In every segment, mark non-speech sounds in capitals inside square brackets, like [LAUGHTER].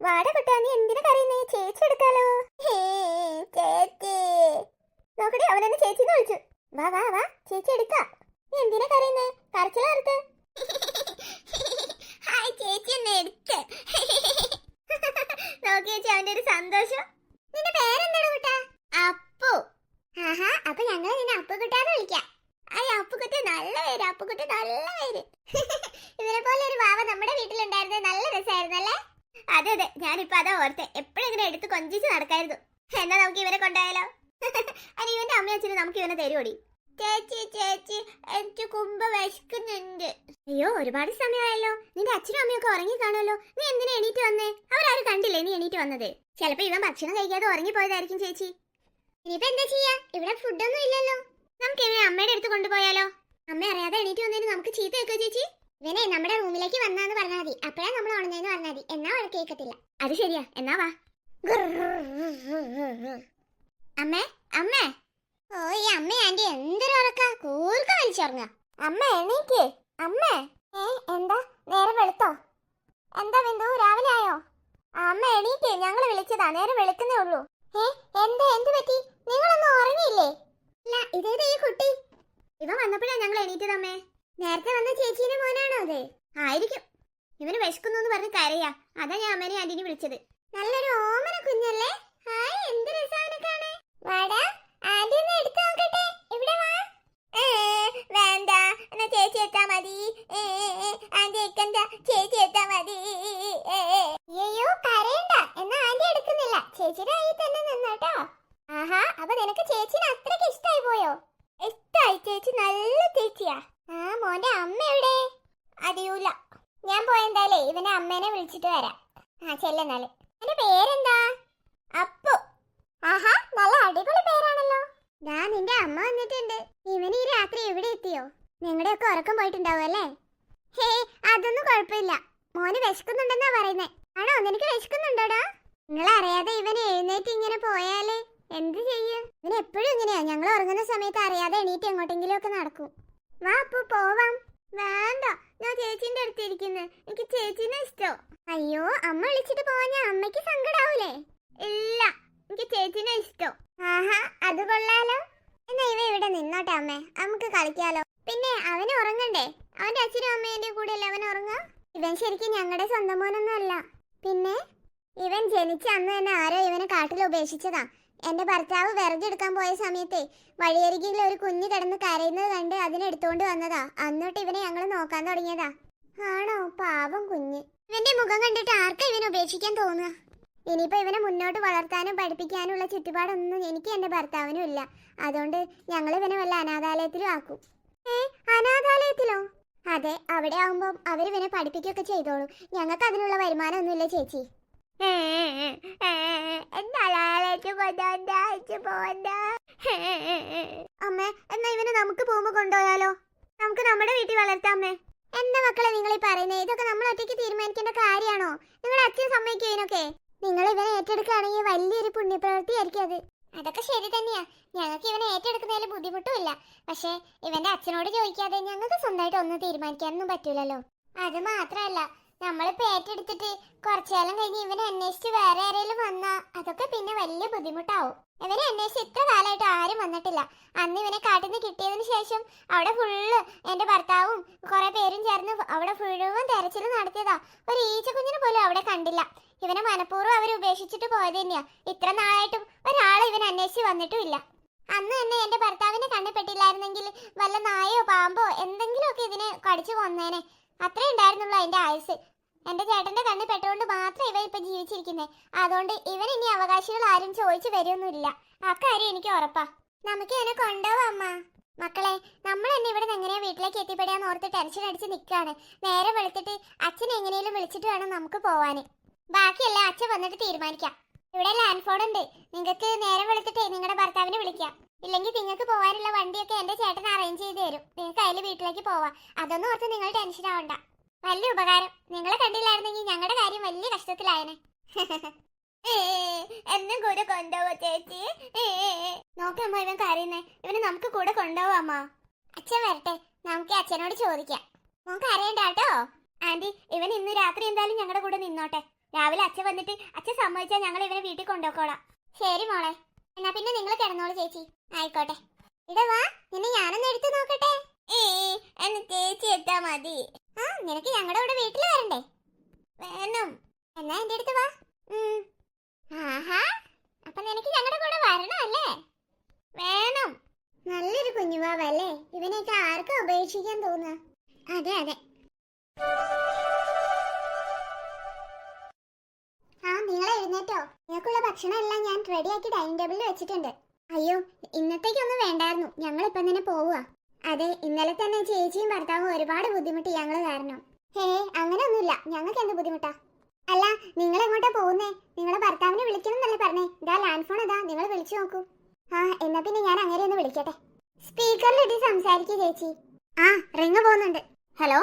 വാട കുട്ടാ നീ എന്തിനാ കരയുന്നേ? ചേച്ചി എടുക്കാലോ ചേച്ചി. നോക്കടി അവൻ എന്നെ ചേച്ചിന്ന് വിളിച്ചു. വാ വാ വാ ചേച്ചി എടുക്ക. നീ എന്തിനാ കരയുന്നേ? കരച്ചിലാർത്ത് [LAUGHS] ഹായ് ചേച്ചി എന്നെ എടുത്ത് [LAUGHS] നോക്കി ചേച്ചി അവന്റെ ഒരു സന്തോഷം. നിന്റെ പേരെന്താണ് കുട്ടാ? അപ്പു. ആഹാ അപ്പൊ ഞങ്ങൾ നിന്നെ അപ്പുകുട്ടാന്ന് വിളിക്കാം. അയ്യ അപ്പുകുട്ടി നല്ല പേര് അപ്പുകുട്ടി നല്ല പേര്. [LAUGHS] ഇവരെ പോലെ ഒരു വാവ നമ്മുടെ വീട്ടിലുണ്ടായിരുന്നത് നല്ല രസമായിരുന്നു അല്ലേ അതെ അതെ. ഞാനിപ്പോ അതാ ഓർത്തെ. എപ്പോഴും ഇങ്ങനെ എടുത്ത് കൊഞ്ചിച്ച് നടക്കായിരുന്നു. എന്നാ നമുക്ക് ഇവനെ കൊണ്ടായാലോ [LAUGHS] അനി ഇവന്റെ അമ്മ അച്ഛനും നമുക്ക് ഇവനെ തരുവോടി? ചേച്ചി ചേച്ചി എനിക്ക് കുമ്പ വിശക്കുന്നുണ്ട്. അയ്യോ ഒരുപാട് സമയമായല്ലോ. നിന്റെ അച്ഛനും അമ്മയൊക്കെ ഉറങ്ങി കാണുമല്ലോ. നീ എന്തിനാ എണീറ്റ് വന്നേ? അവരാരും കണ്ടില്ലേ നീ എണീറ്റ് വന്നത്? ചിലപ്പോ ഇവൻ ഭക്ഷണം കഴിക്കാതെ ഉറങ്ങിപ്പോയതായിരിക്കും ചേച്ചി. ഇനിയിപ്പോ എന്താ ചെയ്യാ? ഇവിടെ ഫുഡൊന്നും ഇല്ലല്ലോ. നമുക്ക് ഇവനെ അമ്മയുടെ അടുത്ത് കൊണ്ടുപോയാലോ? അമ്മ അറിയാതെ എണീറ്റ് വന്നതിന് നമുക്ക് ചീത്ത വെക്കോ ചേച്ചി? ഇവനെ നമ്മുടെ റൂമിലേക്ക് മതി അപ്പഴാ നമ്മൾ ഉണർന്നേന്ന് പറഞ്ഞാൽ മതി. എന്നാ അവൾ കേൾക്കത്തില്ല. അത് ശരിയാ. എന്നാ വാ. അമ്മേ അമ്മേ. ഓ ഈ അമ്മ ആന്റി എന്തൊരു ഉറക്ക. കൂർക്ക വലിച്ചുറങ്ങ അമ്മ എണീക്കേ. അമ്മ. ഏ എന്താ? നേരെ വെളുത്തോ? എന്താ ബിന്ദു രാവിലെ ആയോ? അമ്മ എണീക്കേ. ഞങ്ങൾ വിളിച്ചതാ. നേരെ വെളുക്കുന്നേ ഉള്ളൂ. ഏ എന്താ എന്ത് പറ്റി? നിങ്ങളൊന്നും ഉറങ്ങിയില്ലേ? ഇല്ല ഇതേതാ ഈ കുട്ടി? ഇവ വന്നപ്പോഴാ ഞങ്ങൾ എണീറ്റതമ്മേ നേരത്തെ വന്ന ചേച്ചീന്റെ മോനാണോ അത് ആയിരിക്കും. ഇവന് വിശക്കുന്നു എന്ന് പറഞ്ഞ് കരയാ. അതാ ഞാൻ അമ്മേനെ ആന്റിനെ വിളിച്ചത്. നല്ലൊരു ഓമന കുഞ്ഞല്ലേ? ഹായ് എന്ത് രസാണ് കാണാൻ? വാടാ വാ. മതി. മതി. അയ്യോ എടുക്കുന്നില്ല. തന്നെ ആഹാ നിനക്ക് ഇഷ്ടായി പോയോ? ഇഷ്ടായി. ചേച്ചി നല്ല ചേച്ചിയാ. ആ മോന്റെ അമ്മ എവിടെ? അറിയൂല. ഞാൻ പോയെന്തായാലേ ഇവനെ അമ്മേനെ വിളിച്ചിട്ട് വരാം. ആ ചെല്ലെന്നാൽ എന്റെ പേരെന്താ? അപ്പു. ആഹാ നല്ല അടിപൊളി പേരാണല്ലോ. ഞാൻ നിന്റെ അമ്മ വന്നിട്ടുണ്ട്. ഇവന് ഈ രാത്രി എവിടെ എത്തിയോ? നിങ്ങളുടെ ഒക്കെ ഉറക്കം പോയിട്ടുണ്ടാവും അല്ലേ? ഹേ അതൊന്നും കുഴപ്പമില്ല. മോന് വിശക്കുന്നുണ്ടെന്നാ പറയുന്നേ. ആണോ നിനക്ക് വിശക്കുന്നുണ്ടോടാ? നിങ്ങൾ അറിയാതെ ഇവൻ എഴുന്നേറ്റ് ഇങ്ങനെ പോയാൽ എന്ത് ചെയ്യും? ഇവൻ എപ്പോഴും ഇങ്ങനെയാ. ഞങ്ങൾ ഉറങ്ങുന്ന സമയത്ത് അറിയാതെ എണീറ്റ് എങ്ങോട്ടെങ്കിലും ഒക്കെ നടക്കും. വാ അപ്പു പോവാം. വേണ്ട ഞാൻ ചേച്ചിന്റെ അടുത്തിരിക്കുന്നേ. എനിക്ക് ചേച്ചിനെ ഇഷ്ടോ. അയ്യോ അമ്മ വിളിച്ചിട്ട് പോവാൻ ഞാൻ അമ്മയ്ക്ക് സങ്കടാവൂലേ? ഇല്ല എനിക്ക് ചേച്ചിനെ ഇഷ്ടോ. ആഹാ അത് കൊള്ളാലോ. എന്നാ ഇവ ഇവിടെ നിന്നോട്ടെ അമ്മേ നമുക്ക് കളിക്കാലോ. പിന്നെ അവന് ഉറങ്ങണ്ടേ? അവന്റെ അച്ഛനും അമ്മേന്റെ കൂടെ അല്ലേ അവൻ ഉറങ്ങാ? ഇവൻ ശരിക്കും ഞങ്ങളുടെ സ്വന്തം മോനൊന്നും അല്ല. പിന്നെ? ഇവൻ ജനിച്ച അന്ന് തന്നെ ആരോ ഇവനെ കാട്ടിൽ ഉപേക്ഷിച്ചതാ. എന്റെ ഭർത്താവ് വിറകെടുക്കാൻ പോയ സമയത്തെ വഴിയരികിൽ ഒരു കുഞ്ഞ് കിടന്ന് കരയുന്നത് കണ്ട് അതിനെടുത്തോണ്ട് വന്നതാ. അന്നോട്ട് ഇവനെ ഞങ്ങൾ നോക്കാൻ തുടങ്ങിയതാ. ആണോ? പാവം കുഞ്ഞ്. ഇവന്റെ മുഖം കണ്ടിട്ട് ആർക്കാ ഇവനെ ഉപേക്ഷിക്കാൻ തോന്നുക? ഇനിയിപ്പോ ഇവനെ മുന്നോട്ട് വളർത്താനും പഠിപ്പിക്കാനുള്ള ചുറ്റുപാടൊന്നും എനിക്ക് എന്റെ ഭർത്താവിനും ഇല്ല. അതുകൊണ്ട് ഞങ്ങൾ ഇവനെ വല്ല അനാഥാലയത്തിലും ആക്കും. ഏ? അനാഥാലയത്തിലോ? അതെ അവിടെ ആവുമ്പം അവർ ഇവനെ പഠിപ്പിക്കുകയൊക്കെ ചെയ്തോളൂ. ഞങ്ങൾക്ക് അതിനുള്ള വരുമാനമൊന്നുമില്ല ചേച്ചി. [LAUGHS] അമ്മേ എന്നാ ഇവനെ നമുക്ക് പോകുമ്പോ കൊണ്ടുപോയാലോ? നമുക്ക് നമ്മുടെ വീട്ടിൽ വളർത്താമേ എന്താ മക്കളെ നിങ്ങൾ ഈ പറയുന്നത് ഇതൊക്കെ നമ്മൾ ഒറ്റയ്ക്ക് തീരുമാനിക്കേണ്ട കാര്യമാണോ? നിങ്ങളുടെ അച്ഛൻ സമ്മതിക്കും ഇതിനൊക്കെ? നിങ്ങൾ ഇവനെ ഏറ്റെടുക്കുകയാണെങ്കിൽ വലിയൊരു പുണ്യപ്രവൃത്തിയായിരിക്കും അത്. അതൊക്കെ ശരി തന്നെയാ. ഞങ്ങൾക്ക് ഇവനെ ഏറ്റെടുക്കുന്നതിൽ ബുദ്ധിമുട്ടുമില്ല. പക്ഷേ ഇവന്റെ അച്ഛനോട് ചോദിക്കാതെ ഞങ്ങൾക്ക് സ്വന്തമായിട്ട് ഒന്നും തീരുമാനിക്കാനൊന്നും പറ്റൂലല്ലോ. അത് മാത്രമല്ല നമ്മളിപ്പോ പേറ്റെടുത്തിട്ട് കുറച്ചുകാലം കഴിഞ്ഞ് ഇവനെ അന്വേഷിച്ച് വേറെ ആരെങ്കിലും വന്നാ അതൊക്കെ പിന്നെ വലിയ ബുദ്ധിമുട്ടാവും. ഇവനെ അന്വേഷിച്ച് ഇത്ര കാലമായിട്ട് ആരും വന്നിട്ടില്ല. അന്ന് ഇവനെ കാട്ടിൽ നിന്ന് കിട്ടിയതിന് ശേഷം അവിടെ ഫുള്ള് എന്റെ ഭർത്താവും കുറെ പേരും ചേർന്ന് അവിടെ മുഴുവൻ തെരച്ചിൽ നടത്തിയതാ. ഒരു ഈച്ച കുഞ്ഞിനെ പോലും അവിടെ കണ്ടില്ല. ഇവനെ മനഃപൂർവം അവർ ഉപേക്ഷിച്ചിട്ട് പോയത് തന്നെയാ. ഇത്ര നാളായിട്ടും ഒരാളെ ഇവൻ അന്വേഷിച്ച് വന്നിട്ടുമില്ല. അന്ന് തന്നെ എന്റെ ഭർത്താവിനെ കണ്ടപ്പെട്ടില്ലായിരുന്നെങ്കിൽ വല്ല നായോ പാമ്പോ എന്തെങ്കിലുമൊക്കെ ഇതിനെ കടിച്ചു കൊന്നേനെ. അത്രേ ഉണ്ടായിരുന്നുള്ളൂ അതിന്റെ ആയുസ് എന്റെ ചേട്ടന്റെ കണ്ണിൽ പെട്ടുകൊണ്ട് മാത്രം ഇവ ഇപ്പൊ ജീവിച്ചിരിക്കുന്നത് അതുകൊണ്ട് ഇവൻ ഇനി അവകാശികൾ ആരും ചോദിച്ചു വരുമൊന്നുമില്ല അക്കാര്യം എനിക്ക് ഉറപ്പാ. നമുക്ക് ഇവനെ കൊണ്ടുപോവാ അമ്മ. മക്കളെ നമ്മൾ തന്നെ ഇവിടെ നിന്ന് എങ്ങനെയാ വീട്ടിലേക്ക് എത്തിപ്പെടാന്ന് ഓർത്ത് ടെൻഷൻ അടിച്ച് നിൽക്കുകയാണ്. നേരെ വെളുത്തിട്ട് അച്ഛൻ എങ്ങനെയും വിളിച്ചിട്ട് വേണം നമുക്ക് പോവാന്. ബാക്കിയെല്ലാം അച്ഛൻ വന്നിട്ട് തീരുമാനിക്കാം. ഇവിടെ ലാൻഡ് ഫോൺ ഉണ്ട്. നിങ്ങൾക്ക് നേരെ വെളുത്തിട്ട് നിങ്ങളുടെ ഭർത്താവിനെ വിളിക്കാം. ഇല്ലെങ്കിൽ നിങ്ങൾക്ക് പോകാനുള്ള വണ്ടിയൊക്കെ എന്റെ ചേട്ടൻ അറേഞ്ച് ചെയ്ത് തരും. നിങ്ങൾക്ക് അതിൽ വീട്ടിലേക്ക് പോവാം. അതൊന്നും ഓർത്ത് നിങ്ങൾ ടെൻഷൻ ആവണ്ട. വലിയ ഉപകാരം. നിങ്ങളെ കണ്ടില്ലായിരുന്നെങ്കിൽ ഞങ്ങളുടെ കാര്യം വലിയ കഷ്ടത്തിലായനെ. [LAUGHS] എന്നും കൂടെ കൊണ്ടുപോവോ ചേച്ചി. നോക്കമ്മ ഇവൻ കരയുന്നേ. ഇവനെ നമുക്ക് കൂടെ കൊണ്ടുപോവാ അമ്മ? അച്ഛൻ വരട്ടെ. നമുക്ക് അച്ഛനോട് ചോദിക്കാം. മോൻ അറിയണ്ട കേട്ടോ. ആന്റി ഇവൻ ഇന്ന് രാത്രി എന്തായാലും ഞങ്ങളുടെ കൂടെ നിന്നോട്ടെ. രാവിലെ അച്ഛൻ വന്നിട്ട് അച്ഛൻ സമ്മതിച്ചാൽ ഞങ്ങൾ ഇവനെ വീട്ടിൽ കൊണ്ടുപോക്കോളാം. ശരി മോളെ. എന്നാ പിന്നെ നിങ്ങൾ കിടന്നോളൂ ചേച്ചി. ആയിക്കോട്ടെ. ഇടവാ നിന്നെ ഞാനൊന്ന് എടുത്തു നോക്കട്ടെ. ഏ എന്ന് ചേച്ചി എത്താ മതി. ആ നിനക്ക് ഞങ്ങളുടെ കൂടെ വീട്ടിൽ വരണ്ടേ? വേണം. എന്നാ എന്റെ അടുത്ത് വാ. ആഹാ. അപ്പൊ നിനക്ക് ഞങ്ങളുടെ കൂടെ വരണം അല്ലേ? വേണം. നല്ലൊരു കുഞ്ഞുവാവല്ലേ? ഇവനെയൊക്കെ ആർക്കും ഉപേക്ഷിക്കാൻ തോന്നുക? അതെ അതെ. ആ നിങ്ങൾ എഴുന്നേറ്റോ. നിങ്ങൾക്കുള്ള ഭക്ഷണം എല്ലാം ഞാൻ റെഡിയാക്കി ഡൈനിങ് ടേബിളിൽ വെച്ചിട്ടുണ്ട്. അയ്യോ ഇന്നത്തേക്കൊന്നും വേണ്ടായിരുന്നു. ഞങ്ങൾ ഇപ്പം തന്നെ പോവുക അതെ ഇന്നലെ തന്നെ ചേച്ചിയും ഭർത്താവും ഒരുപാട് ബുദ്ധിമുട്ട് ഞങ്ങൾ കാരണം. ഹേ അങ്ങനെയൊന്നുമില്ല. ഞങ്ങൾക്ക് എന്ത് ബുദ്ധിമുട്ടാ? അല്ല നിങ്ങൾ എങ്ങോട്ടാ പോകുന്നേ? നിങ്ങളെ ഭർത്താവിനെ വിളിക്കണം എന്നല്ലേ പറഞ്ഞേ. ഇതാ ലാൻഡ് ഫോൺ അതാ നിങ്ങൾ വിളിച്ചു നോക്കൂ. ആ എന്നാ പിന്നെ ഞാൻ അങ്ങനെ ഒന്ന് വിളിക്കട്ടെ. സ്പീക്കറിലിട്ട് സംസാരിക്കൂ ചേച്ചി. ആ റിങ് പോകുന്നുണ്ട്. ഹലോ?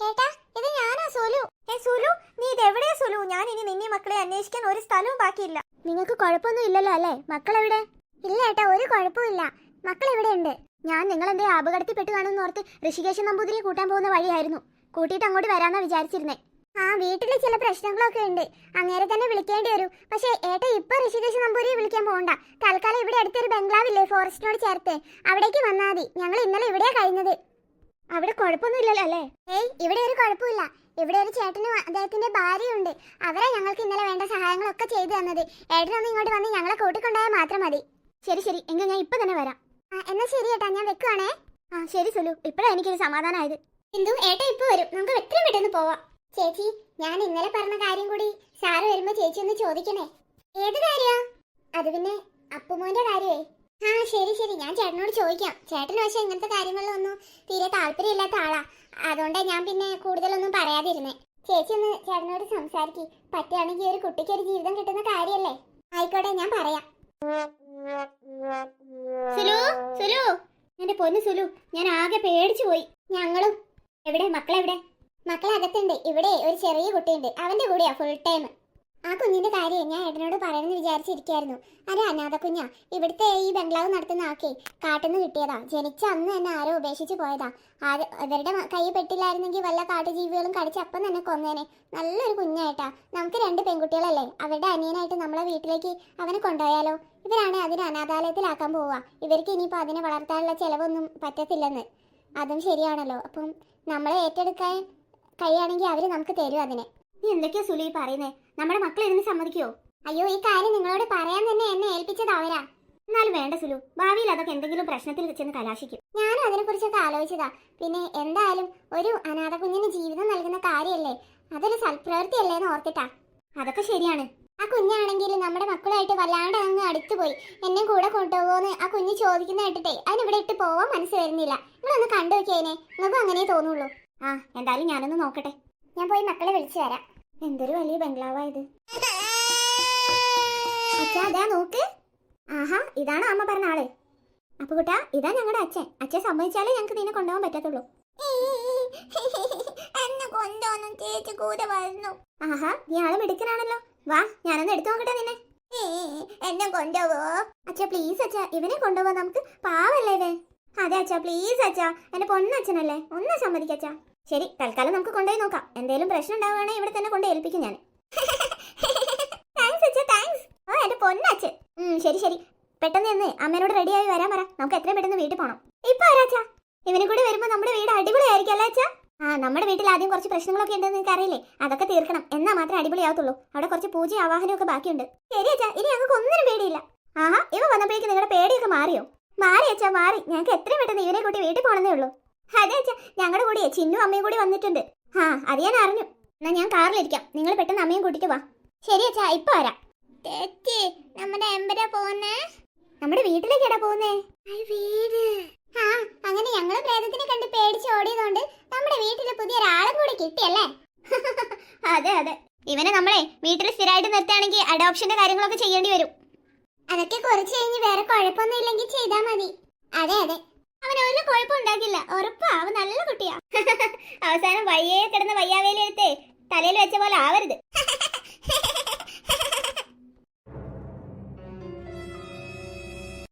ഏട്ടാ ഇത് ഞാനാ സുലു. ഏ സുലു നീ ഇത് എവിടെയാ സുലു? ഞാൻ ഇനി നിന്നെ മക്കളെ അന്വേഷിക്കാൻ ഒരു സ്ഥലവും ബാക്കിയില്ല. നിങ്ങൾക്ക് കുഴപ്പമൊന്നും ഇല്ലല്ലോ അല്ലേ? മക്കൾ എവിടെ ഇല്ല ഏട്ടാ ഒരു കുഴപ്പമില്ല മക്കൾ ഇവിടെ ഉണ്ട് ഞാൻ നിങ്ങൾ എന്തേ അപകടത്തിൽപ്പെട്ട് കാണുമെന്ന് ഓർത്ത് ഋഷികേശൻ നമ്പൂതിരിയെ കൂട്ടാൻ പോകുന്ന വഴിയായിരുന്നു. കൂട്ടിയിട്ട് അങ്ങോട്ട് വരാന്നാ വിചാരിച്ചിരുന്നേ. ആ വീട്ടിൽ ചില പ്രശ്നങ്ങളൊക്കെ ഉണ്ട്. അങ്ങേരെ തന്നെ വിളിക്കേണ്ടി വരും. പക്ഷേ ഏട്ടാ ഇപ്പൊ ഋഷികേശ് നമ്പൂരിയെ വിളിക്കാൻ പോകണ്ട. തൽക്കാലം ഇവിടെ അടുത്തൊരു ബംഗ്ലാവില്ലേ ഫോറസ്റ്റിനോട് ചേർത്ത്. അവിടേക്ക് വന്നാൽ മതി. ഞങ്ങൾ ഇന്നലെ ഇവിടെയാ കഴിഞ്ഞത്. അവിടെ കുഴപ്പമൊന്നുമില്ലല്ലോ അല്ലേ? ഏയ് ഇവിടെ ഒരു കുഴപ്പമില്ല. ഇവിടെ ഒരു ചേട്ടനും അദ്ദേഹത്തിന്റെ ഭാര്യയുണ്ട്. അവരെ ഞങ്ങൾക്ക് ഇന്നലെ വേണ്ട സഹായങ്ങളൊക്കെ ചെയ്തു തന്നത്. ഏട്ടനൊന്ന് ഇങ്ങോട്ട് വന്ന് ഞങ്ങളെ കൂട്ടിക്കൊണ്ടായാൽ മാത്രം മതി. ശരി ശരി. എങ്കിൽ ഞാൻ ഇപ്പൊ തന്നെ വരാം. എന്നാ ശരി ഏട്ടാ ഞാൻ വെക്കുവാണേ. ആ ശരി സുലു ഇപ്പഴാ എനിക്കൊരു സമാധാനമായത് എന്തു ഏട്ടാ ഇപ്പൊ വരും. നമുക്ക് എത്രയും പെട്ടെന്ന് പോവാം. ചേച്ചി ഞാൻ ഇന്നലെ പറഞ്ഞ കാര്യം കൂടി സാറ് വരുമ്പോ ചേച്ചി ഒന്ന് ചോദിക്കണേ. ഏത് കാര്യാ? അത് പിന്നെ അപ്പുമോന്റെ കാര്യേ. ആ ശരി ശരി. ഞാൻ ചേട്ടനോട് ചോദിക്കാം. ചേട്ടന് പക്ഷെ ഇങ്ങനത്തെ കാര്യങ്ങളിലൊന്നും തീരെ താല്പര്യമില്ലാത്ത ആളാ. അതുകൊണ്ടാ ഞാൻ പിന്നെ കൂടുതലൊന്നും പറയാതിരുന്നേ. ചേച്ചി ഒന്ന് ചേട്ടനോട് സംസാരിക്ക്. പറ്റുകയാണെങ്കിൽ ഒരു കുട്ടിക്ക് ഒരു ജീവിതം കിട്ടുന്ന കാര്യല്ലേ? ആയിക്കോട്ടെ ഞാൻ പറയാം. സുലു സുലു. എന്റെ പൊന്നു സുലു ഞാൻ ആകെ പേടിച്ചു പോയി. ഞങ്ങളും. എവിടെ? മക്കളെവിടെ? മക്കളെ അകത്തുണ്ട്. ഇവിടെ ഒരു ചെറിയ കുട്ടിയുണ്ട്. അവന്റെ കൂടെയാ ഫുൾ ടൈം ആ കുഞ്ഞിന്റെ കാര്യം ഞാൻ ഏട്ടനോട് പറയണമെന്ന് വിചാരിച്ചിരിക്കായിരുന്നു. അതെ അനാഥ കുഞ്ഞാ ഇവിടുത്തെ ഈ ബംഗ്ലാവ് നടത്തുന്ന ആക്കി കാട്ടുനിന്ന് കിട്ടിയതാ. ജനിച്ച അന്ന് തന്നെ ആരോ ഉപേക്ഷിച്ച് പോയതാ. ആര് ഇവരുടെ കൈ പെട്ടില്ലായിരുന്നെങ്കിൽ വല്ല കാട്ടുജീവികളും കടിച്ച് അപ്പം തന്നെ കൊന്നേനെ. നല്ലൊരു കുഞ്ഞായിട്ടാ. നമുക്ക് രണ്ട് പെൺകുട്ടികളല്ലേ? അവരുടെ അനിയനായിട്ട് നമ്മളെ വീട്ടിലേക്ക് അവനെ കൊണ്ടുപോയാലോ? ഇവരാണ് അതിനെ അനാഥാലയത്തിലാക്കാൻ പോവുക. ഇവർക്ക് ഇനിയിപ്പോൾ അതിനെ വളർത്താനുള്ള ചിലവൊന്നും പറ്റത്തില്ലെന്ന്. അതും ശരിയാണല്ലോ. അപ്പം നമ്മളെ ഏറ്റെടുക്കാൻ കഴിയുകയാണെങ്കിൽ അവർ നമുക്ക് തരും അതിനെ. നീ എന്തൊക്കെയാ സുലി പറയുന്നേ? നമ്മുടെ മക്കൾ ഇതിന് സമ്മതിക്കുവോ? അയ്യോ ഈ കാര്യം നിങ്ങളോട് പറയാൻ തന്നെ എന്നെ ഏൽപ്പിച്ചത് അവരാ. എന്നാലും വേണ്ട സുലു. ഭാവിയിൽ അതൊക്കെ എന്തെങ്കിലും പ്രശ്നത്തിൽ ചെന്ന് കലാശിക്കും. ഞാനും അതിനെക്കുറിച്ചൊക്കെ ആലോചിച്ചതാ. പിന്നെ എന്തായാലും ഒരു അനാഥ കുഞ്ഞിന് ജീവിതം നൽകുന്ന കാര്യമല്ലേ അതൊരു സൽപ്രവൃത്തിയല്ലേ എന്ന് ഓർത്തിട്ടാ. അതൊക്കെ ശരിയാണ്. ആ കുഞ്ഞാണെങ്കിൽ നമ്മുടെ മക്കളായിട്ട് വല്ലാണ്ട് അങ്ങ് അടുത്തുപോയി. എന്നെ കൂടെ കൊണ്ടുപോകുമെന്ന് ആ കുഞ്ഞ് ചോദിക്കുന്ന കേട്ടിട്ടേ അതിനിവിടെ ഇട്ട് പോവാൻ മനസ്സ് വരുന്നില്ല. നിങ്ങളൊന്ന് കണ്ടു നോക്കിയതിനെ നിങ്ങൾക്കും അങ്ങനെ തോന്നുള്ളൂ. ആ എന്തായാലും ഞാനൊന്ന് നോക്കട്ടെ. ഞാൻ പോയി മക്കളെ വിളിച്ചു വരാം. എന്തൊരു വലിയ ബംഗ്ലാവായത് അച്ഛാ അതാ നോക്ക്. ആഹാ ഇതാണ് അമ്മ പറഞ്ഞ ആൾ. അപ്പൊ കുട്ടാ ഇതാ ഞങ്ങളുടെ അച്ഛൻ. അച്ഛൻ സമ്മതിച്ചാലേ ഞങ്ങൾക്ക് നിന്നെ കൊണ്ടുപോകാൻ പറ്റത്തുള്ളൂ. എന്നെ കൊണ്ടോന്നും ചേച്ചി കൂടെ വരുന്നു. ആഹാ നീ ആൾ മിടുക്കനാണല്ലോ. വാ ഞാനൊന്ന് എടുത്തു നോക്കട്ടെ നിന്നെ. എന്നെ കൊണ്ടുപോവോ? അച്ഛ പ്ലീസ് അച്ഛ ഇവനെ കൊണ്ടുപോവാ നമുക്ക് പാവല്ലേ ഇവൻ? അതെ അച്ഛാ പ്ലീസ് അച്ഛാ എന്റെ പൊന്നച്ഛനല്ലേ? ഒന്ന് സമ്മതിക്കച്ചാ ശരി തൽക്കാലം നമുക്ക് കൊണ്ടുപോയി നോക്കാം. എന്തെങ്കിലും പ്രശ്നം ഉണ്ടാവുകയാണെങ്കിൽ ഇവിടെ തന്നെ കൊണ്ട് ഏൽപ്പിക്കും ഞാൻ. താങ്ക്സ് താങ്ക്സ് ഓ എന്റെ പൊന്നച്ഛൻ. ശരി ശരി. പെട്ടെന്ന് എന്ന് അമ്മേനോട് റെഡിയായി വരാൻ പറ. നമുക്ക് എത്രയും പെട്ടെന്ന് വീട്ടിൽ പോകണം ഇപ്പൊ ആരാച്ചാ ഇവനെ കൂടി വരുമ്പോ നമ്മുടെ വീട് അടിപൊളിയായിരിക്കും അല്ലേ അച്ഛാ? ആ നമ്മുടെ വീട്ടിൽ ആദ്യം കുറച്ച് പ്രശ്നങ്ങളൊക്കെ ഉണ്ടെന്ന് നിങ്ങൾക്ക് അറിയില്ലേ? അതൊക്കെ തീർക്കണം. എന്നാ മാത്രമേ അടിപൊളിയാവത്തുള്ളൂ. അവിടെ കുറച്ച് പൂജ ആവാഹനം ഒക്കെ ബാക്കിയുണ്ട്. ശരി അച്ഛാ ഇനി ഞങ്ങൾക്ക് ഒന്നിനും പേടിയില്ല. ആഹാ ഇവ വന്നപ്പോഴേക്ക് നിങ്ങളുടെ പേടിയൊക്കെ മാറിയോ? മാറി അച്ഛാ മാറി. ഞങ്ങൾക്ക് എത്രയും പെട്ടെന്ന് ഇവനെ കൂട്ടി വീട്ടിൽ പോകണമെന്നേ ഉള്ളൂ. അതെ അച്ഛാ. ഞങ്ങളുടെ കൂടെ ചിന്നു അമ്മയും കൂടി വന്നിട്ടുണ്ട്. ആ അത് ഞാൻ അറിഞ്ഞു. എന്നാ ഞാൻ കാറിലിരിക്കാം. നിങ്ങൾ പെട്ടെന്ന് അമ്മയും കൂട്ടിട്ട് വാ. ശരി അച്ഛാ. ഇപ്പൊ വരാം. ചേച്ചി നമ്മുടെ എമ്പരാ പോകുന്നേ നമ്മുടെ വീട്ടിലേക്കാടാ പോകുന്നേ ആ അങ്ങനെ ഞങ്ങൾ പ്രേതത്തിനെ കണ്ട് പേടിച്ച് ഓടിയതുകൊണ്ട് നമ്മുടെ വീട്ടിൽ പുതിയൊരാളും കൂടി കിട്ടിയല്ലേ? [LAUGHS] അതെ അതെ. ഇവനെ നമ്മളെ വീട്ടിൽ സ്ഥിരമായിട്ട് നിർത്തുകയാണെങ്കിൽ അഡോപ്ഷന്റെ കാര്യങ്ങളൊക്കെ ചെയ്യേണ്ടി വരും. അതൊക്കെ കുറച്ച് കഴിഞ്ഞ് വേറെ കുഴപ്പമൊന്നും ഇല്ലെങ്കിൽ ചെയ്താൽ മതി. അതെ അതെ. അവൻ ഒരു കുഴപ്പം ഉണ്ടാക്കില്ല. ഉറപ്പാ അവൻ നല്ല കുട്ടിയാ. [LAUGHS] അവസാനം വയ്യേ കിടന്ന് വയ്യാവേലി എടുത്ത്. തലയിൽ വെച്ച പോലെ ആവരുത്. [LAUGHS]